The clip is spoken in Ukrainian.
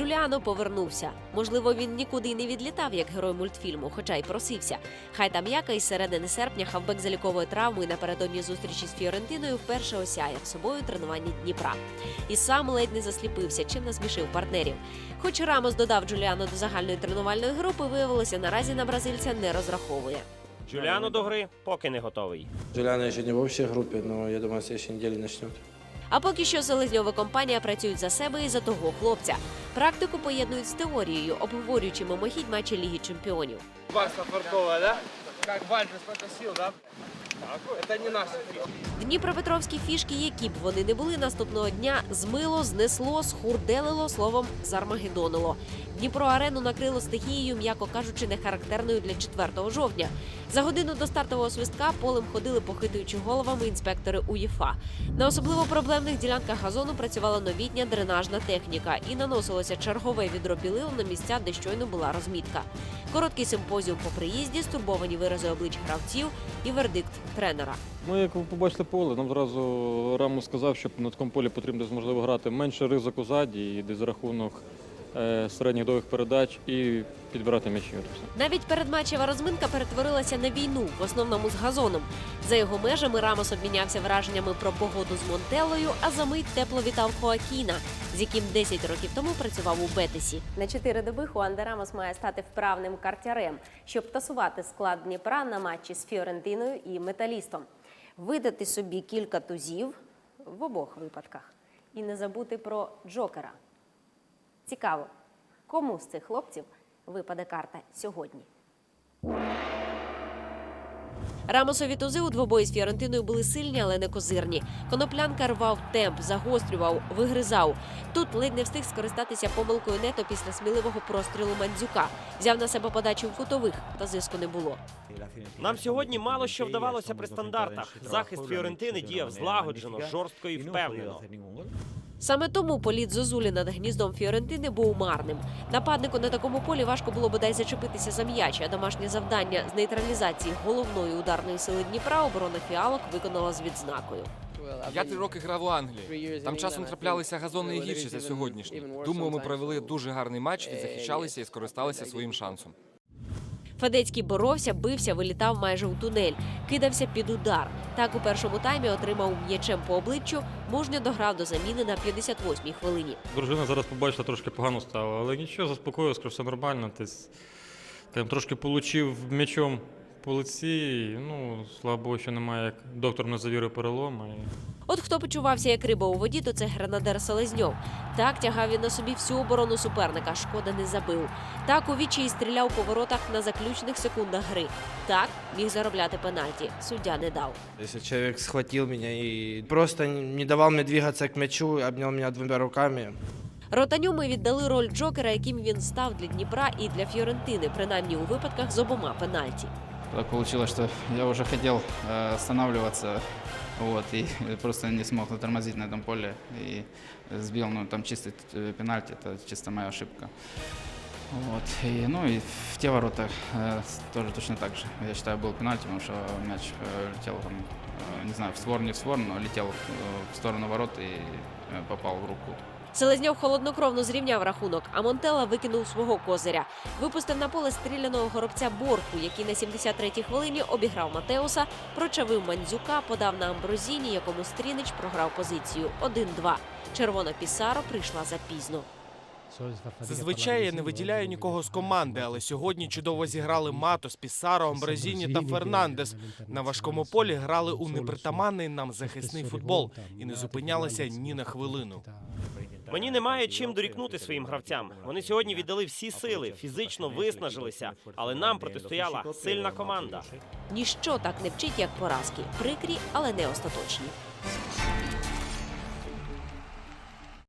Джуліано повернувся. Можливо, він нікуди й не відлітав, як герой мультфільму, хоча й просився. Хай там яка із середини серпня хавбек залікової травми напередодні зустрічі з Фіорентиною вперше осяяв собою тренування Дніпра. І сам ледь не засліпився, чим насмішив партнерів. Хоч Рамос додав Джуліано до загальної тренувальної групи, виявилося, наразі на бразильця не розраховує. Джуліано до гри поки не готовий. Джулиана еще не в общей группе, но я думаю, в следующей неделе начнет. А поки що Селезньова компанія працюють за себе і за того хлопця. Практику поєднують з теорією, обговорюючи мимохідь матчі Ліги Чемпіонів. Фартовая, да? Як Вальдес потасил, да? Дніпропетровські фішки, які б вони не були наступного дня, змило, знесло, схурделило, словом, зармагедонило. Дніпро арену накрило стихією, м'яко кажучи, не характерною для 4 жовтня. За годину до стартового свистка полем ходили, похитуючи головами інспектори УЄФА. На особливо проблемних ділянках газону працювала новітня дренажна техніка і наносилося чергове відро на місця, де щойно була розмітка. Короткий симпозіум по приїзді, стурбовані вирази облич гравців і вердикт тренера. Ми, як ви побачили поле, нам зразу Раму сказав, що на такому полі потрібно можливо грати менше ризику ззаді і десь за рахунок е, середніх довгих передач і підбирати м'ячі. Навіть передматчева розминка перетворилася на війну, в основному з газоном. За його межами Рамос обмінявся враженнями про погоду з Монтелою, а за мить тепло вітав Хоакіна, з яким 10 років тому працював у Бетесі. На чотири доби Хуан Рамос має стати вправним картярем, щоб тасувати склад Дніпра на матчі з Фіорентиною і Металістом, видати собі кілька тузів в обох випадках і не забути про Джокера. Цікаво, кому з цих хлопців випаде карта сьогодні. Рамосові тузи у двобої з Фіорентиною були сильні, але не козирні. Коноплянка рвав темп, загострював, вигризав. Тут ледь не встиг скористатися помилкою нето після сміливого прострілу Мандзюка. Взяв на себе подачу в кутових, та зиску не було. Нам сьогодні мало що вдавалося при стандартах. Захист Фіорентини діяв злагоджено, жорстко і впевнено. Саме тому політ Зозулі над гніздом Фіорентини був марним. Нападнику на такому полі важко було бодай зачепитися за м'яч, а домашнє завдання з нейтралізації головної ударної сили Дніпра оборона фіалок виконала з відзнакою. Я три роки грав у Англії. Там часом траплялися газони гірші за сьогоднішні. Думаю, ми провели дуже гарний матч, відзахищалися і скористалися своїм шансом. Федецький боровся, бився, вилітав майже у тунель, кидався під удар. Так у першому таймі отримав м'ячем по обличчю, мужньо дограв до заміни на 58-й хвилині. Дружина зараз побачила, трошки погано стало, але нічого, заспокоївся, все нормально. Десь, там трошки получив м'ячом по лиці. Ну, слава Богу, що немає, як доктор не завірив перелому. І... От хто почувався як риба у воді, то це гренадер Селезньов. Так тягав він на собі всю оборону суперника. Шкода не забив. Так у вічі стріляв по воротах на заключних секундах гри. Так міг заробляти пенальті. Суддя не дав. Если человек схватил меня и просто не давал мне двигаться к мячу, обнял меня двумя руками, Ротаню ми віддали роль Джокера, яким він став для Дніпра і для Фіорентини, принаймні у випадках з обома пенальті. Так получилось, что я уже хотел э, останавливаться, вот, и просто не смог затормозить на этом поле и сбил, ну, там чистый э, пенальти, это чисто моя ошибка. Вот, и, ну, и в те ворота э, с- тоже точно так же. Я считаю, был пенальти, потому что мяч э, летел, там, э, не знаю, в створ, не в створ, но летел э, в сторону ворот и э, попал в руку. Селезньов холоднокровно зрівняв рахунок, а Монтела викинув свого козиря. Випустив на поле стріляного горобця Борку, який на 73-й хвилині обіграв Матеуса, прочавив Мандзюка, подав на Амброзіні, якому Стрінич програв позицію 1-2. Червона Пісаро прийшла запізно. Зазвичай я не виділяю нікого з команди, але сьогодні чудово зіграли Матос, Пісаро, Амброзіні та Фернандес. На важкому полі грали у непритаманний нам захисний футбол і не зупинялися ні на хвилину. Мені немає чим дорікнути своїм гравцям. Вони сьогодні віддали всі сили, фізично виснажилися, але нам протистояла сильна команда. Ніщо так не вчить, як поразки. Прикрі, але не остаточні.